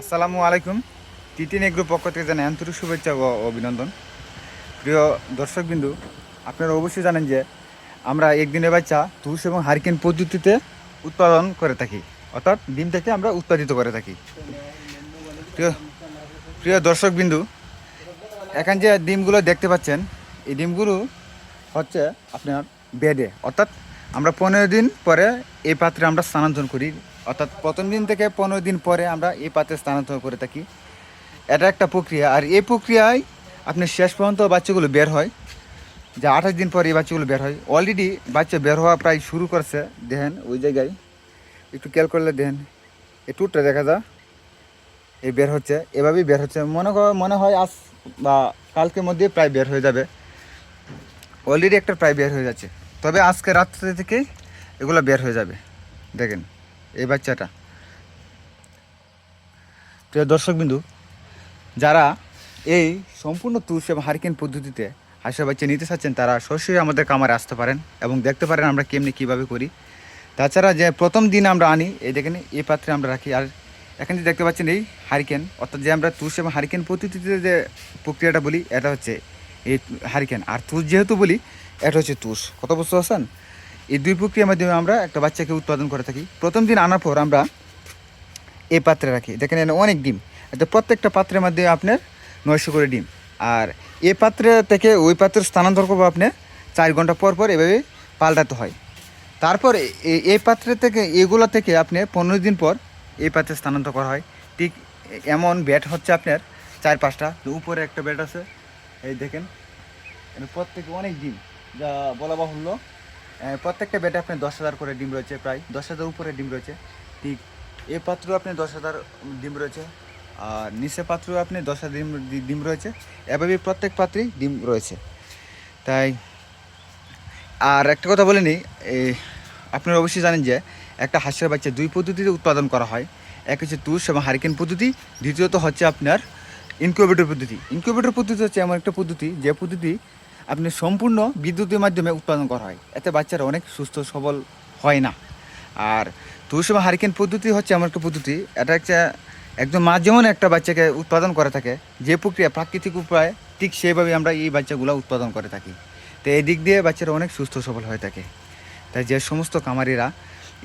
আসসালামু আলাইকুম। টিটিন এগ্রো পক্ষ থেকে জানাই আন্তরিক শুভেচ্ছা ও অভিনন্দন। প্রিয় দর্শকবিন্দু, আপনারা অবশ্যই জানেন যে আমরা একদিনের বাচ্চা তুষ এবং হারিকেন পদ্ধতিতে উৎপাদন করে থাকি। অর্থাৎ ডিম থেকে আমরা উৎপাদিত করে থাকি। প্রিয় প্রিয় দর্শকবিন্দু, এখন যে ডিমগুলো দেখতে পাচ্ছেন, এই ডিমগুলো হচ্ছে আপনার বেডে। অর্থাৎ আমরা পনেরো দিন পরে এই পাত্রে আমরা স্থানান্তর করি। অর্থাৎ প্রথম দিন থেকে পনেরো দিন পরে আমরা এই পাতে স্থানান্তর করে থাকি। এটা একটা প্রক্রিয়া। আর এই প্রক্রিয়ায় আপনার শেষ পর্যন্ত বাচ্চাগুলো বের হয়। যে আঠাশ দিন পরে এই বাচ্চাগুলো বের হয়। অলরেডি বাচ্চা বের হওয়া প্রায় শুরু করছে। দেখেন ওই জায়গায়। একটু খেয়াল করলে দেখেন। এই টুটটা দেখা যায়। এই বের হচ্ছে। এভাবেই বের হচ্ছে। মনে মনে হয় আজ বা কালকের মধ্যে প্রায় বের হয়ে যাবে। অলরেডি একটা প্রায় বের হয়ে যাচ্ছে। তবে আজকে রাত্রে থেকে এগুলো বের হয়ে যাবে। দেখেন। এই বাচ্চাটা। প্রিয় দর্শকবিন্দু, যারা এই সম্পূর্ণ তুষ এবং হারিকেন পদ্ধতিতে হাঁসের বাচ্চা নিতে চাচ্ছেন, তারা সরাসরি আমাদের কামারে আসতে পারেন এবং দেখতে পারেন আমরা কেমনি কীভাবে করি। তাছাড়া যে প্রথম দিন আমরা আনি, এই দেখেন, এই পাত্রে আমরা রাখি। আর এখানে দেখতে পাচ্ছেন এই হারিকেন, অর্থাৎ যে আমরা তুষ এবং হারিকেন পদ্ধতিতে যে প্রক্রিয়াটা বলি, এটা হচ্ছে এই হারিকেন। আর তুষ যেহেতু বলি, এটা হচ্ছে তুষ। কত বুঝতে পারছেন এই দুই প্রক্রিয়ার মাধ্যমে আমরা একটা বাচ্চাকে উৎপাদন করে থাকি। প্রথম দিন আনার পর আমরা এই পাত্রে রাখি। দেখেন অনেক ডিম। এতে প্রত্যেকটা পাত্রের মাধ্যমে আপনার নয়শো করে ডিম। আর এ পাত্রে থেকে ওই পাত্রে স্থানান্তর করব আপনার চার ঘণ্টা পর পর এভাবে পাল্টাতে হয়। তারপর এই পাত্রে থেকে, এগুলো থেকে আপনি পনেরো দিন পর এই পাত্রে স্থানান্তর করা হয়। ঠিক এমন ব্যাট হচ্ছে আপনার চার পাঁচটা। উপরে একটা ব্যাট আছে। এই দেখেন প্রত্যেকে অনেক ডিম। যা বলা বাহুল্য। প্রত্যেকটা বেডে আপনার দশ হাজার করে ডিম রয়েছে প্রায়। দশ হাজার উপরে ডিম রয়েছে। ঠিক এই পাত্র আপনি দশ হাজার ডিম রয়েছে। আর নিচে পাত্র আপনি দশ হাজার ডিম ডিম রয়েছে। এভাবে প্রত্যেক পাত্রেই ডিম রয়েছে। তাই, আর একটা কথা বলে নিই আপনারা অবশ্যই জানেন যে একটা হাঁসের বাচ্চা দুই পদ্ধতিতে উৎপাদন করা হয়। এক হচ্ছে তুষ এবং হারিকেন পদ্ধতি, দ্বিতীয়ত হচ্ছে আপনার ইনকিউবেটর পদ্ধতি। ইনকিউবেটর পদ্ধতি হচ্ছে এমন একটা পদ্ধতি, যে পদ্ধতি আপনি সম্পূর্ণ বিদ্যুতের মাধ্যমে উৎপাদন করা হয়। এতে বাচ্চারা অনেক সুস্থ, সবল হয় না। আর তুষ এবং হারিকেন পদ্ধতি হচ্ছে আমার একটা পদ্ধতি। এটা একটা একদম মা যেমন একটা বাচ্চাকে উৎপাদন করে থাকে। যে প্রক্রিয়া প্রাকৃতিক উপায়ে ঠিক সেইভাবে আমরা এই বাচ্চাগুলো উৎপাদন করে থাকি। তো এই দিক দিয়ে বাচ্চারা অনেক সুস্থ, সবল হয়ে থাকে। তাই যে সমস্ত কামারিরা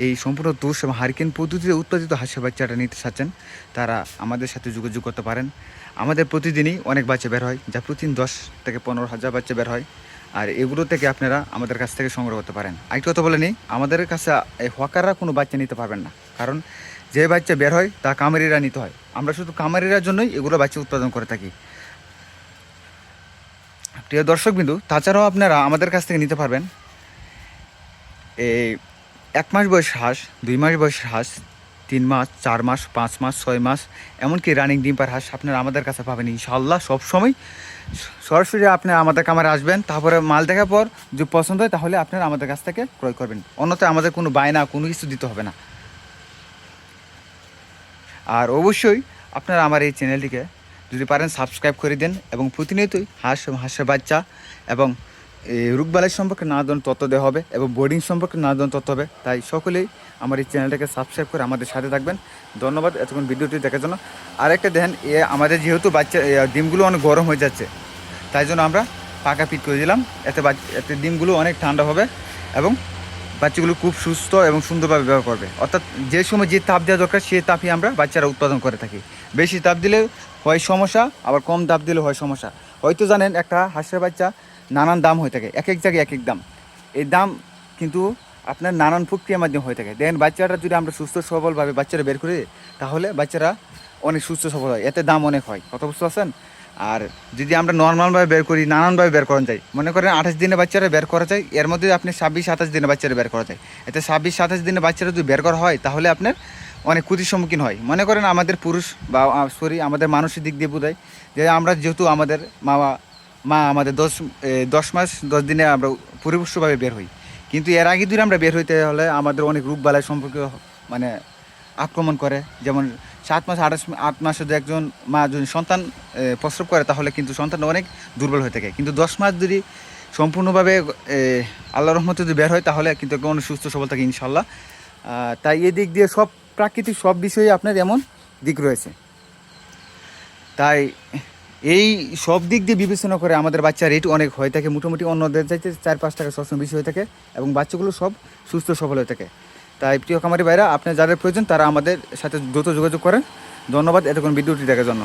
এই সম্পূর্ণ তুষ এবং হারিকেন পদ্ধতিতে উৎপাদিত হাঁসের বাচ্চাটা নিতে চাচ্ছেন। তারা আমাদের সাথে যোগাযোগ করতে পারেন। আমাদের প্রতিদিনই অনেক বাচ্চা বের হয়, যা প্রতিদিন দশ থেকে পনেরো হাজার বাচ্চা বের হয়। আর এগুলো থেকে আপনারা আমাদের কাছ থেকে সংগ্রহ করতে পারেন। আরেকটু কথা বলে নিই, আমাদের কাছে এই হকাররা কোনো বাচ্চা নিতে পারবেন না। কারণ যে বাচ্চা বের হয়, তা কামারিরা নিতে হয়। আমরা শুধু কামারিরার জন্যই এগুলো বাচ্চা উৎপাদন করে থাকি। প্রিয় দর্শকবিন্দু, তাছাড়াও আপনারা আমাদের কাছ থেকে নিতে পারবেন। এই এক মাস বয়সের হাঁস দুই মাস বয়সের হাঁস তিন মাস, চার মাস, পাঁচ মাস, ছয় মাস, এমনকি রানিং ডিম্পার হাঁস আপনারা আমাদের কাছে পাবেন ইনশাল্লাহ সবসময়। সরাসরি আপনি আমাদের কামারে আসবেন, তারপরে মাল দেখার পর যদি পছন্দ হয় তাহলে আপনারা আমাদের কাছ থেকে ক্রয় করবেন। অন্যথায় আমাদের কোনো বায়না, কোনো কিছু দিতে হবে না। আর অবশ্যই আপনারা আমার এই চ্যানেলটিকে যদি পারেন সাবস্ক্রাইব করে দেন এবং প্রতিনিয়তই হাঁস হাঁসের বাচ্চা এবং রোগবালাই সম্পর্কে নানা ধরনের তথ্য দেওয়া হবে এবং বোর্ডিং সম্পর্কে নানা ধরনের তথ্য হবে। তাই সকলেই আমার এই চ্যানেলটাকে সাবস্ক্রাইব করে আমাদের সাথে থাকবেন। ধন্যবাদ এতক্ষণ ভিডিওটি দেখার জন্য। আরেকটা দেখেন, এ, আমাদের যেহেতু বাচ্চা ডিমগুলো অনেক গরম হয়ে যাচ্ছে, তাই জন্য আমরা পাকা পিট করে দিলাম। এতে এতে ডিমগুলো অনেক ঠান্ডা হবে এবং বাচ্চাগুলো খুব সুস্থ এবং সুন্দরভাবে ব্যবহার করবে। অর্থাৎ যে সময় যে তাপ দেওয়া দরকার সেই তাপই আমরা বাচ্চারা উৎপাদন করে থাকি। বেশি তাপ দিলে হয় সমস্যা, আবার কম তাপ দিলে হয় সমস্যা। হয়তো জানেন, একটা হাঁসের বাচ্চা নানান দাম হয়ে থাকে, এক এক জায়গায় এক এক দাম। এই দাম কিন্তু আপনার নানান প্রক্রিয়ার মাধ্যমে হয়ে থাকে। দেখেন বাচ্চারা যদি আমরা সুস্থ সবলভাবে বাচ্চারা বের করি তাহলে বাচ্চারা অনেক সুস্থ সবল হয়। এতে দাম অনেক হয়। কত বুঝতে পারছেন? আর যদি আমরা নর্মালভাবে বের করি, নানানভাবে বের করা যায়। মনে করেন আঠাশ দিনে বাচ্চারা বের করা যায়, এর মধ্যে আপনি ছাব্বিশ, সাতাশ দিনে বাচ্চারা বের করা যায়। এতে ছাব্বিশ, সাতাশ দিনে বাচ্চারা যদি বের করা হয়, তাহলে আপনার অনেক ক্ষতির সম্মুখীন হয়। মনে করেন আমাদের পুরুষ বা সরি আমাদের মানুষের দিক দিয়ে বোঝায় যে আমরা যেহেতু আমাদের মা মা আমাদের দশ দশ মাস দশ দিনে আমরা পরিপুষ্টভাবে বের হই। কিন্তু এর আগে যদি আমরা বের হইতে হলে আমাদের অনেক রোগ বালাই সম্পর্কে মানে আক্রমণ করে। যেমন সাত মাস আঠাশ আট মাসে যদি একজন মা যদি সন্তান এ, প্রসব করে তাহলে কিন্তু সন্তানটা অনেক দুর্বল হয়ে থাকে। কিন্তু দশ মাস যদি সম্পূর্ণভাবে আল্লাহ রহমতে যদি বের হয় তাহলে কিন্তু একদম সুস্থ সবল থাকে ইনশাল্লাহ। তাই এই দিক দিয়ে সব প্রাকৃতিক সব বিষয়ে আপনার এমন দিক রয়েছে। তাই এই সব দিক দিয়ে বিবেচনা করে আমাদের বাচ্চার রেট অনেক হয়ে থাকে। মোটামুটি অন্যদের চাইতে চার পাঁচ টাকা সবসময় বেশি হয়ে থাকে এবং বাচ্চাগুলো সব সুস্থ সবল হয়ে থাকে। তাই প্রিয় খামারি ভাইরা, আপনার যাদের প্রয়োজন তারা আমাদের সাথে দ্রুত যোগাযোগ করেন। ধন্যবাদ এতক্ষণ ভিডিওটি দেখার জন্য।